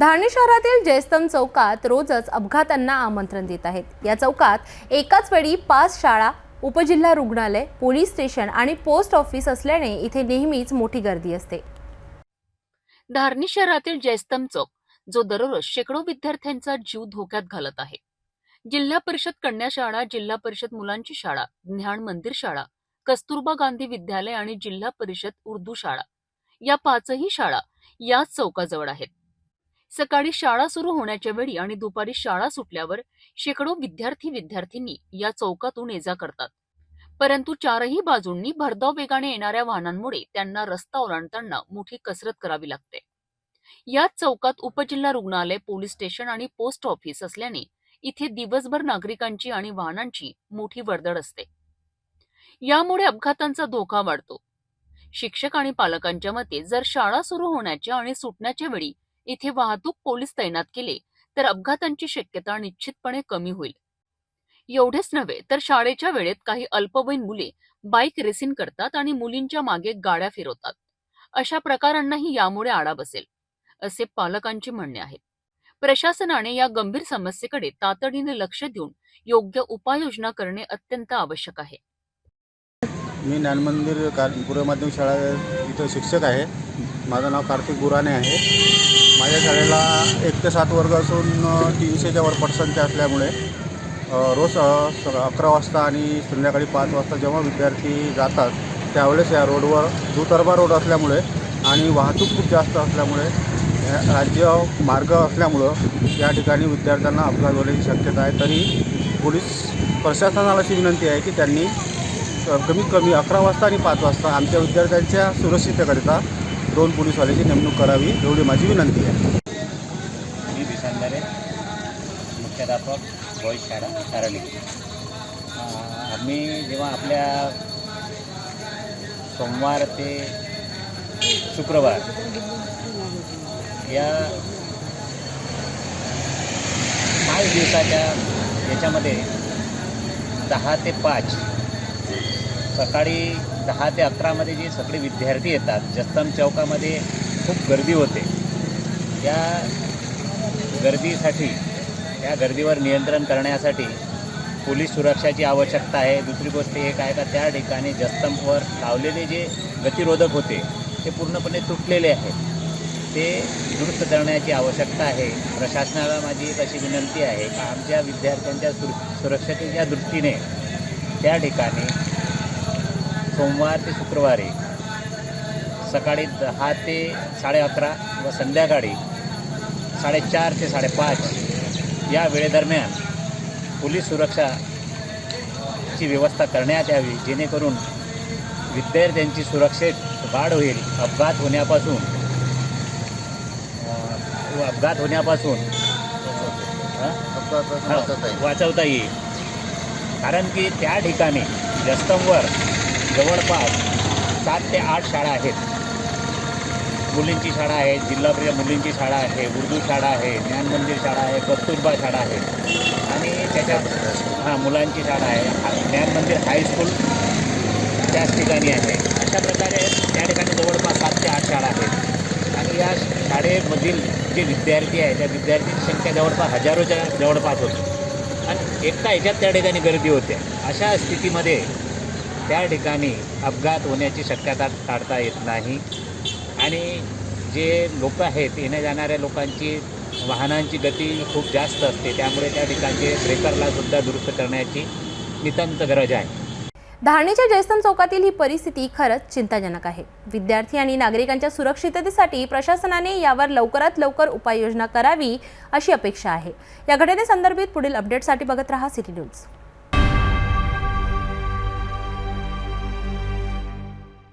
धारणी शहरातील जयस्तंभ चौकात रोजच अपघातांना आमंत्रण देत आहेत. या चौकात एकाच वेळी पाच शाळा उपजिल्हा रुग्णालय पोलीस स्टेशन आणि पोस्ट ऑफिस असल्याने इथे नेहमीच मोठी गर्दी असते. धारणी शहरातील जयस्तंभ चौक जो दररोज शेकडो विद्यार्थ्यांचा जीव धोक्यात घालत आहे. जिल्हा परिषद कन्या शाळा जिल्हा परिषद मुलांची शाळा ज्ञान मंदिर शाळा कस्तुरबा गांधी विद्यालय आणि जिल्हा परिषद उर्दू शाळा या पाचही शाळा याच चौकाजवळ आहेत. सकाळी शाळा सुरू होण्याच्या वेळी आणि दुपारी शाळा सुटल्यावर शेकडो विद्यार्थी विद्यार्थिनी या चौकातून ये जा करतात. परंतु चारही बाजूंनी भरधाव वेगाने येणाऱ्या वाहनांमुळे त्यांना रस्ता ओलांडताना मोठी कसरत करावी लागते. याच चौकात उपजिल्हा रुग्णालय पोलीस स्टेशन आणि पोस्ट ऑफिस असल्याने इथे दिवसभर नागरिकांची आणि वाहनांची मोठी वर्दळ असते. यामुळे अपघातांचा धोका वाढतो. शिक्षक आणि पालकांच्या मते जर शाळा सुरू होण्याच्या आणि सुटण्याच्या वेळी इथे वाहतूक पोलीस तैनात केले तर अपघातांची शक्यता निश्चितपणे कमी होईल. एवढेच नव्हे तर शाळेच्या वेळेत काही अल्पवयीन मुले बाईक रेसिंग करतात आणि मुलींच्या मागे गाड्या फिरवतात. अशा प्रकारांनाही यामुळे आळा बसेल असे पालकांचे म्हणणे आहे प्रशासनाने या गंभीर समस्येकडे तातडीने लक्ष देऊन योग्य उपाययोजना करणे अत्यंत आवश्यक आहे. मी ज्ञानमंदिर कार पूर्व माध्यमिक शाळा इथं शिक्षक आहे. माझं नाव कार्तिक गुराने आहे. माझ्या शाळेला एक ते सात वर्ग असून अ, तीनशेच्या वर असल्यामुळे रोज अकरा वाजता आणि संध्याकाळी पाच वाजता जेव्हा विद्यार्थी जातात त्यावेळेस या रोडवर दुतर्फा रोड असल्यामुळे आणि वाहतूक खूप जास्त असल्यामुळे राज्य मार्ग असल्यामुळं या ठिकाणी विद्यार्थ्यांना अपघात होण्याची शक्यता आहे. तरी पोलीस प्रशासनाला अशी विनंती आहे की त्यांनी कमीत कमी अकरा वाजता आणि पाच वाजता आमच्या विद्यार्थ्यांच्या सुरक्षिततेकरिता दोन पोलीसवाल्याची नेमणूक करावी एवढी माझी विनंती आहे. मी विसांदरे मुख्याध्यापक बॉईज शाळा सारली आम्ही जेव्हा आपल्या सोमवार ते शुक्रवार या पाच दिवसाच्या याच्यामध्ये दहा ते पाच सकाळी दहा ते अकरामध्ये जे सगळे विद्यार्थी येतात जस्तम चौकामध्ये खूप गर्दी होते. या गर्दीसाठी या गर्दीवर नियंत्रण करण्यासाठी पोलीस सुरक्षाची आवश्यकता आहे. दुसरी गोष्ट एक आहे का त्या ठिकाणी जस्तंपवर लावलेले जे गतिरोधक होते ते पूर्णपणे तुटलेले आहेत. ते दुरुस्त करण्याची आवश्यकता आहे. प्रशासनाला माझी एक अशी विनंती आहे का आमच्या विद्यार्थ्यांच्या सुर सुरक्षतेच्या दृष्टीने त्या ठिकाणी सोमवार ते शुक्रवारी सकाळी दहा ते साडे अकरा व संध्याकाळी साडेचार ते साडेपाच या वेळेदरम्यान पोलीस सुरक्षाची व्यवस्था करण्यात यावी जेणेकरून विद्यार्थ्यांची सुरक्षेत वाढ होईल. अपघात होण्यापासून अपघात होण्यापासून वाचवता येईल. कारण की त्या ठिकाणी जस्तंवर जवळपास सात ते आठ शाळा आहेत. मुलींची शाळा आहे जिल्हा परिषद मुलींची शाळा आहे उर्दू शाळा आहे ज्ञान मंदिर शाळा आहे कस्तुरबा शाळा आहे. आणि त्याच्यात हां मुलांची शाळा आहे. ज्ञान मंदिर हायस्कूल त्याच ठिकाणी आहे. अशा प्रकारे त्या ठिकाणी जवळपास सात ते आठ शाळा आहेत. आणि या शाळेमधील जे विद्यार्थी आहे त्या विद्यार्थ्यांची संख्या जवळपास हजारोच्या जवळपास होती. आणि एकटा ह्याच्यात त्या ठिकाणी गर्दी होते. अशा स्थितीमध्ये त्या ठिकाणी अपघात होण्याची शक्यता टाळता येत नाही. आणि जे लोक आहेत येण्या जाणाऱ्या लोकांची वाहनांची गती खूप जास्त असते. त्यामुळे त्या ठिकाणचे ब्रेकरला सुद्धा दुरुस्त करण्याची नितांत गरज आहे. धारणीच्या जयस्तंभ चौकातील ही परिस्थिती खरंच चिंताजनक आहे. विद्यार्थी आणि नागरिकांच्या सुरक्षिततेसाठी प्रशासनाने यावर लवकरात लवकर उपाययोजना करावी अशी अपेक्षा आहे. या घटनेसंदर्भात पुढील अपडेटसाठी बघत रहा सिटी न्यूज.